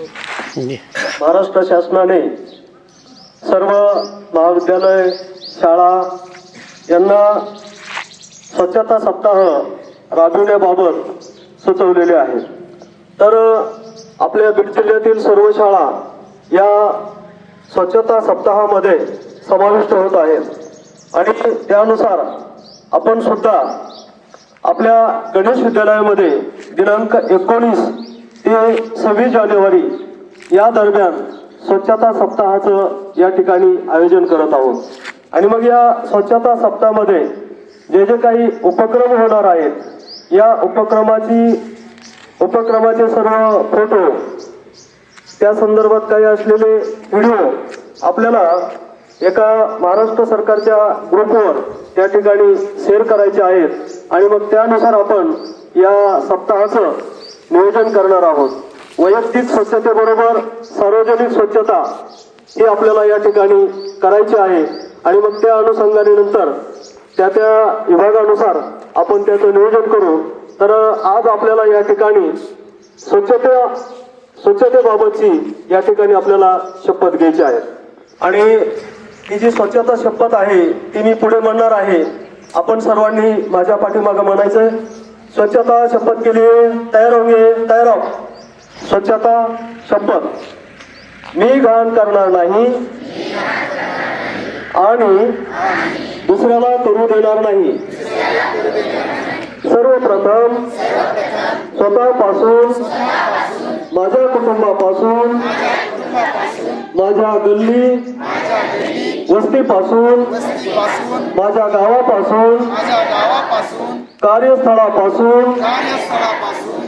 महाराष्ट्र शासनाने सर्व महाविद्यालय शाळा यांना स्वच्छता सप्ताह राबविण्याबाबत सुचवलेले आहे. तर आपल्या बीड जिल्ह्यातील सर्व शाळा या स्वच्छता सप्ताहामध्ये समाविष्ट होत आहेत. आणि त्यानुसार आपण सुद्धा आपल्या गणेश विद्यालयामध्ये दिनांक एकोणीस ते सव्वीस जानेवारी या दरम्यान स्वच्छता सप्ताहाचं या ठिकाणी आयोजन करत आहोत. आणि मग या स्वच्छता सप्ताहामध्ये जे जे काही उपक्रम होणार आहेत या उपक्रमाची उपक्रमाचे सर्व फोटो त्या संदर्भात काही असलेले व्हिडिओ आपल्याला एका महाराष्ट्र सरकारच्या ग्रुपवर त्या ठिकाणी शेअर करायचे आहेत. आणि मग त्यानुसार आपण या सप्ताहाचं नियोजन करणार आहोत. वैयक्तिक स्वच्छतेबरोबर सार्वजनिक स्वच्छता ही आपल्याला या ठिकाणी करायची आहे. आणि मग त्या अनुषंगाने नंतर त्या त्या विभागानुसार आपण त्याचं नियोजन करू. तर आज आपल्याला या ठिकाणी स्वच्छता स्वच्छतेबाबतची या ठिकाणी आपल्याला शपथ घ्यायची आहे. आणि ती जी स्वच्छता शपथ आहे ती मी पुढे म्हणणार आहे. आपण सर्वांनी माझ्या पाठीमागं आहे स्वच्छता शपथ के लिए तयार होंगे तैयार हो स्वच्छता शपथ. मी घाण करणार नाही. आणि दुसऱ्याला करू देणार नाही. सर्वप्रथम स्वतःपासून माझ्या कुटुंबापासून माझ्या गल्ली वस्तीपासून माझ्या गावापासून कार्यस्थळापासून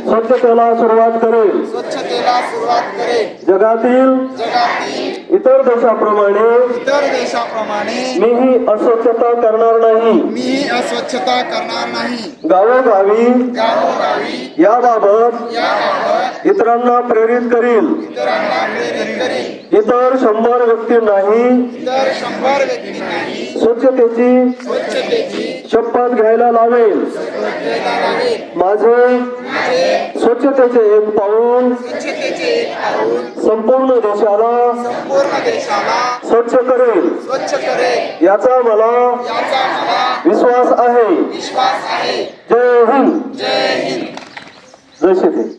स्वच्छतेला सुरुवात करेल. स्वच्छतेला सुरुवात करेल. जगातील इतर देशाप्रमाणे इतर देशाप्रमाणे मीही अस्वच्छता करणार नाही. मीही अस्वच्छता करणार नाही. गावोगावी गावोगावी याबाबत इतरांना प्रेरित करील. इतरांना प्रेरित करेल. इतर शंभर व्यक्तींनाही स्वच्छतेची स्वच्छतेची शपथ घ्यायला लावेल. माझे स्वच्छतेचे एक पाऊल. संपूर्ण देशाला स्वच्छ करेल. याचा मला विश्वास आहे. विश्वास आहे जय हिंद. जय हिंद जय शेती